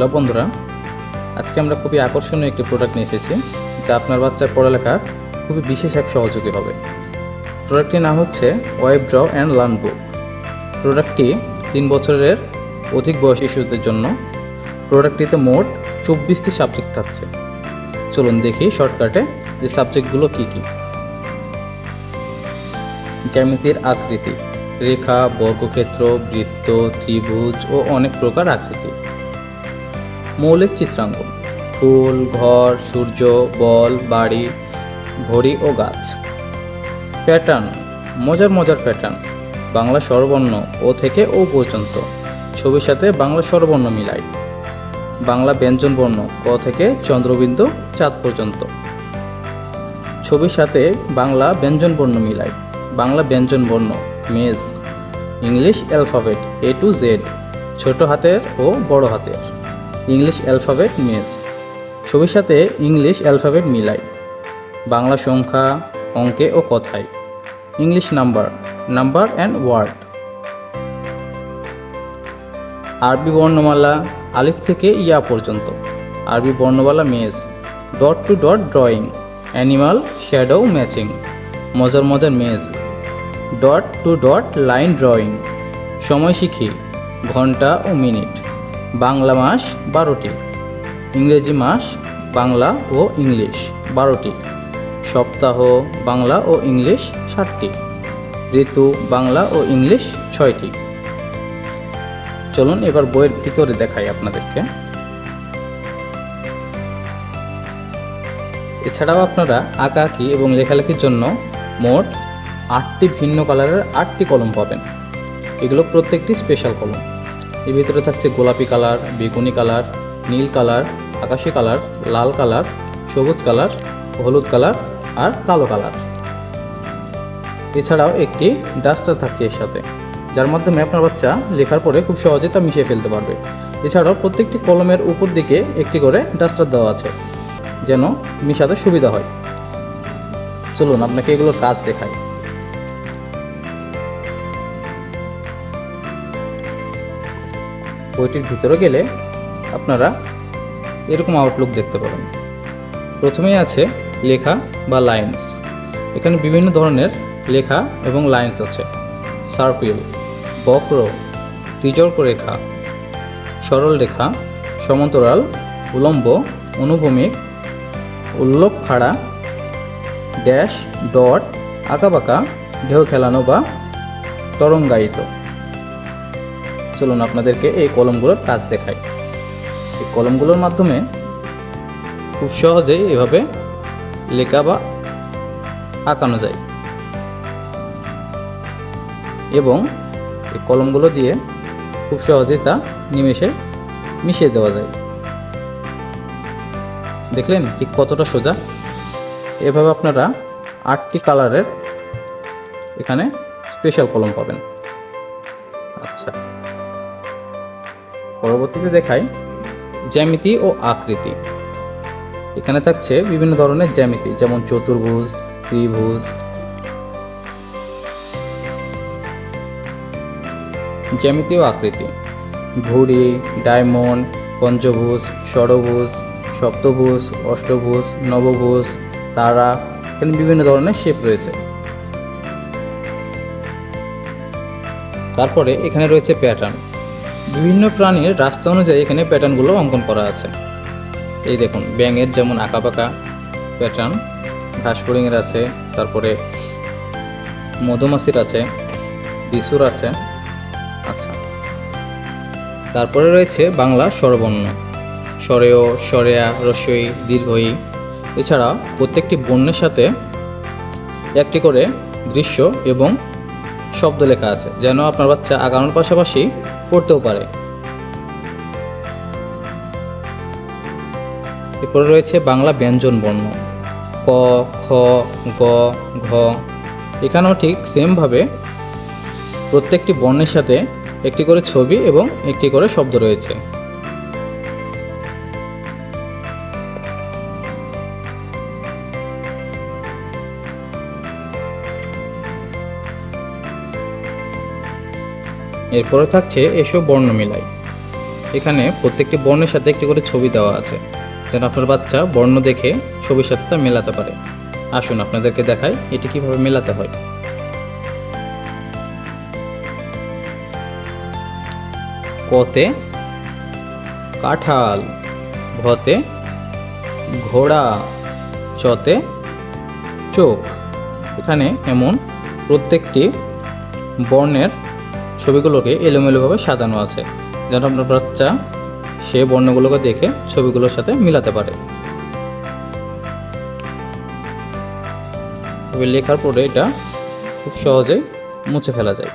Hello বন্ধুরা, আজকে আমরা খুবই আকর্ষণীয় একটি প্রোডাক্ট নিয়ে এসেছি, যা আপনার বাচ্চার পড়ালেখার খুবই বিশেষ এক সহযোগী হবে। প্রোডাক্টটির নাম হচ্ছে web draw and learn book প্রোডাক্টটি তিন বছরের অধিক বয়স শিশুদের জন্য প্রোডাক্টটিতে মোট চব্বিশটি সাবজেক্ট থাকছে। চলুন দেখি শর্টকাটে যে সাবজেক্টগুলো কী কী। জ্যামিতির আকৃতি, রেখা, বর্গক্ষেত্র, বৃত্ত, ত্রিভুজ ও অনেক প্রকার আকৃতি। মৌলিক চিত্রাঙ্কন। ফুল, ঘর, সূর্য, বল, বাড়ি, ঘড়ি ও গাছ। প্যাটার্ন, মজার মজার প্যাটার্ন। বাংলা স্বরবর্ণ ও থেকে ও পর্যন্ত। ছবির সাথে বাংলা স্বরবর্ণ মিলাই বাংলা ব্যঞ্জনবর্ণ ক থেকে চন্দ্রবিন্দু চাঁদ পর্যন্ত। ছবির সাথে বাংলা ব্যঞ্জনবর্ণ মিলাই বাংলা ব্যঞ্জনবর্ণ maze. English alphabet A to Z ছোট হাতের ও বড় হাতের। ইংলিশ অ্যালফাবেট মেজ ছবির সাথে ইংলিশ অ্যালফাবেট মিলাই বাংলা সংখ্যা, অঙ্কে ও কথায়। English number number and word. আরবি বর্ণমালা, আলিফ থেকে ইয়া পর্যন্ত। আরবি বর্ণমালা maze dot to dot drawing, animal, shadow, matching. মজার মজার maze dot to dot line drawing. সময় শিখি, ঘণ্টা ও মিনিট। বাংলা মাস বারোটি। ইংরেজি মাস বাংলা ও ইংলিশ বারোটি। সপ্তাহ বাংলা ও ইংলিশ ষাটটি। ঋতু বাংলা ও ইংলিশ ছয়টি। চলুন এবার বইয়ের ভিতরে দেখাই আপনাদেরকে। এছাড়াও আপনারা আঁকাআঁকি এবং লেখালেখির জন্য মোট আটটি ভিন্ন কালারের আটটি কলম পাবেন। এগুলো প্রত্যেকটি স্পেশাল কলম। এর ভিতরে থাকছে গোলাপি কালার, বেগুনি কালার, নীল কালার, আকাশি কালার, লাল কালার, সবুজ কালার, হলুদ কালার আর কালো কালার। এছাড়াও একটি ডাস্টার থাকছে এর সাথে, যার মাধ্যমে আপনার বাচ্চা লেখার পরে খুব সহজে তা মিশিয়ে ফেলতে পারবে। এছাড়াও প্রত্যেকটি কলমের উপর দিকে একটি করে ডাস্টার দেওয়া আছে, যেন মিশাতে সুবিধা হয়। চলুন আপনাকে এগুলোর কাজ দেখাই। বইটির ভিতরে গেলে আপনারা এরকম আউটলুক দেখতে পাবেন। প্রথমেই আছে লেখা বা লাইন্স এখানে বিভিন্ন ধরনের লেখা এবং লাইন্স আছে। সার্পিল বক্র ত্রিজর্ক রেখা, সরল রেখা, সমান্তরাল, উলম্ব, অনুভূমিক, উল্লক খাড়া ড্যাশ ডট আঁকাবাঁকা, ঢেউ খেলানো বা তরঙ্গায়িত। চলুন আপনাদেরকে এই কলমগুলোর কাজ দেখাই। এই কলমগুলোর মাধ্যমে খুব সহজেই এভাবে লেখা বা আঁকানো যায়। এবং এই কলমগুলো দিয়ে খুব সহজেই তা নিমেষে মিশিয়ে দেওয়া যায়। দেখলেন ঠিক কতটা সোজা? এভাবে আপনারা আটটি কালারের এখানে স্পেশাল কলম পাবেন। পরবর্তীতে দেখাই জ্যামিতি ও আকৃতি। এখানে থাকছে বিভিন্ন ধরনের জ্যামিতি, যেমন চতুর্ভুজ, ত্রিভুজ। জ্যামিতি ও আকৃতি, ঘুড়ি, ডায়মন্ড, পঞ্চভুজ, ষড়ভুজ, সপ্তভুজ, অষ্টভুজ, নবভুজ, তারা, এখানে বিভিন্ন ধরনের শেপ রয়েছে। তারপরে এখানে রয়েছে প্যাটার্ন বিভিন্ন প্রাণীর রাস্তা অনুযায়ী এখানে প্যাটার্নগুলো অঙ্কন করা আছে। এই দেখুন, ব্যাঙের যেমন আঁকাপাকা প্যাটার্ন ঘাসফড়িংয়ের আছে, তারপরে মধুমাছির আছে বিশুর আছে। আচ্ছা। তারপরে রয়েছে বাংলা স্বরবর্ণ। স্বরেয়, স্বরেয়া রসই দীর্ঘই। এছাড়া প্রত্যেকটি বর্ণের সাথে একটি করে দৃশ্য এবং শব্দ লেখা আছে, যেন আপনার বাচ্চা আগানোর পাশাপাশি পড়তেও পারে। এরপরে রয়েছে বাংলা ব্যঞ্জন বর্ণ। ক, খ, গ, ঘ, এখানেও ঠিক সেমভাবে প্রত্যেকটি বর্ণের সাথে একটি করে ছবি এবং একটি করে শব্দ রয়েছে। এরপরে থাকছে এসব বর্ণ মিলাই। এখানে প্রত্যেকটি বর্ণের সাথে একটি করে ছবি দেওয়া আছে, যেন আপনার বাচ্চা বর্ণ দেখে ছবির সাথে তা মেলাতে পারে। আসুন আপনাদেরকে দেখাই এটি কীভাবে মেলাতে হয়। কতে কাঁঠাল, ভতে ঘোড়া, চতে চোখ। এখানে এমন প্রত্যেকটি বর্ণের ছবিগুলোকে এলোমেলোভাবে সাজানো আছে। যেন আপনার বাচ্চা সে বর্ণগুলোকে দেখে ছবিগুলোর সাথে মিলাতে পারে। তবে লেখার পরে এটা খুব সহজেই মুছে ফেলা যায়।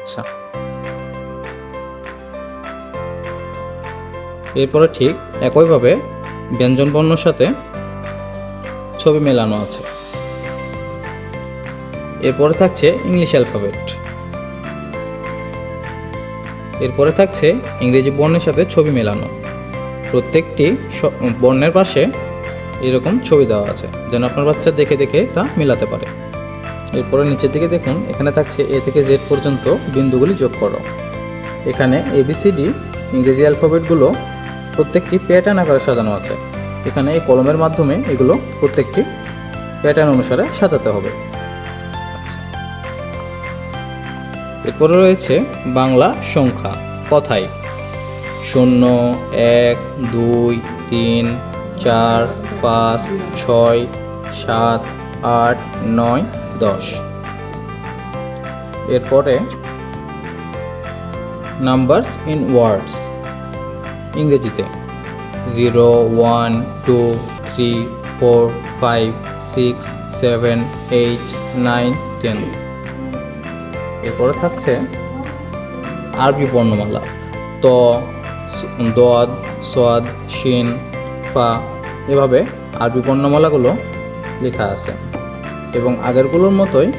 আচ্ছা। এরপরে ঠিক একইভাবে ব্যঞ্জন বর্ণর সাথে ছবি মেলানো আছে। এরপরে থাকছে ইংলিশ অ্যালফাবেট এরপরে থাকছে ইংরেজি বর্ণের সাথে ছবি মেলানো। প্রত্যেকটি বর্ণের পাশে এরকম ছবি দেওয়া আছে, যেন আপনার বাচ্চা দেখে দেখে তা মেলাতে পারে। এরপরে নিচের দিকে দেখুন, এখানে থাকছে এ থেকে জেড পর্যন্ত বিন্দুগুলি যোগ করো। এখানে এবিসিডি ইংরেজি অ্যালফাবেটগুলো প্রত্যেকটি প্যাটার্ন আকারে সাজানো আছে। এখানে এই কলমের মাধ্যমে এগুলো প্রত্যেকটি প্যাটার্ন অনুসারে সাজাতে হবে। আচ্ছা। এরপরে রয়েছে বাংলা সংখ্যা কথায় শূন্য, এক, দুই, তিন, চার, পাঁচ, ছয়, সাত, আট, নয়, দশ। এরপরে নাম্বার ইন ওয়ার্ডস ইংরেজিতে। Zero one two three four five six seven eight nine ten এরপরে থাকছে আরবি বর্ণমালা। ত দদ সোয়াদ, শিন, ফা, এভাবে আরবি বর্ণমালাগুলো লেখা আছে। এবং আগেরগুলোর মতোই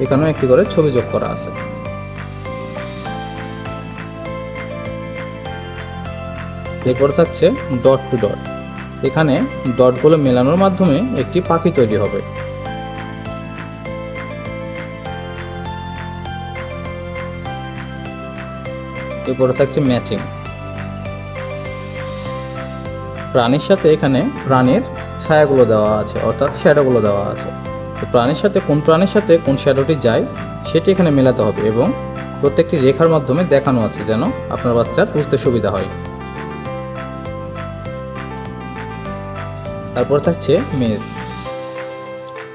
এখানেও একটি করে ছবি যোগ করা আছে। এরপর থাকছে ডট টু ডট এখানে ডটগুলো মেলানোর মাধ্যমে একটি পাখি তৈরি হবে। এরপরে থাকছে ম্যাচিং প্রাণীর সাথে এখানে প্রাণীর ছায়াগুলো দেওয়া আছে, অর্থাৎ শ্যাডোগুলো দেওয়া আছে। তো প্রাণীর সাথে কোন প্রাণীর সাথে কোন শ্যাডোটি যায়, সেটি এখানে মেলাতে হবে এবং প্রত্যেকটি রেখার মাধ্যমে দেখানো আছে যেন আপনার বাচ্চার বুঝতে সুবিধা হয়। তারপর থাকছে মেজ।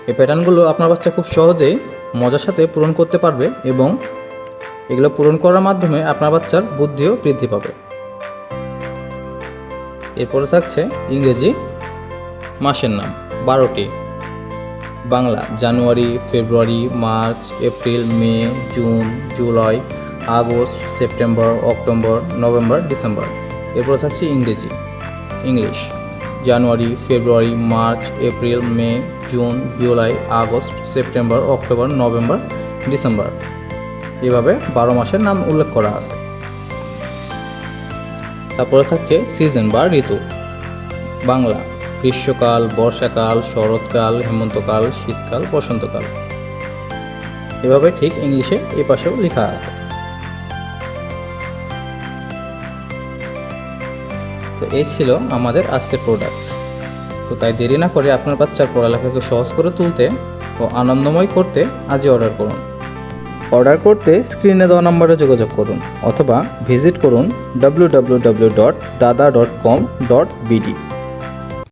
এই প্যাটার্নগুলো আপনার বাচ্চা খুব সহজেই মজার সাথে পূরণ করতে পারবে এবং এগুলো পূরণ করার মাধ্যমে আপনার বাচ্চার বুদ্ধিও বৃদ্ধি পাবে। এরপরে থাকছে ইংরেজি মাসের নাম, বারোটি। বাংলা, জানুয়ারি, ফেব্রুয়ারি, মার্চ, এপ্রিল, মে, June, July, August, September, October, November, ডিসেম্বর। এরপর থাকছে ইংরেজি, English. January, February, March, April, May, June, July, August, September, October, November, December. এভাবে বারো মাসের নাম উল্লেখ করা আছে। তারপরে থাকছে সিজন বা ঋতু। বাংলা, গ্রীষ্মকাল, বর্ষাকাল, শরৎকাল, হেমন্তকাল, শীতকাল, বসন্তকাল। এভাবে ঠিক ইংলিশে এ পাশেও লেখা আছে। তো এই ছিল আমাদের আজকের প্রোডাক্ট তো তাই দেরি না করে আপনার বাচ্চার পড়ালেখাকে সহজ করে তুলতে ও আনন্দময় করতে আজই অর্ডার করুন। অর্ডার করতে স্ক্রিনে দেওয়া নম্বরে যোগাযোগ করুন অথবা ভিজিট করুন W W W dot dada dot com dot BD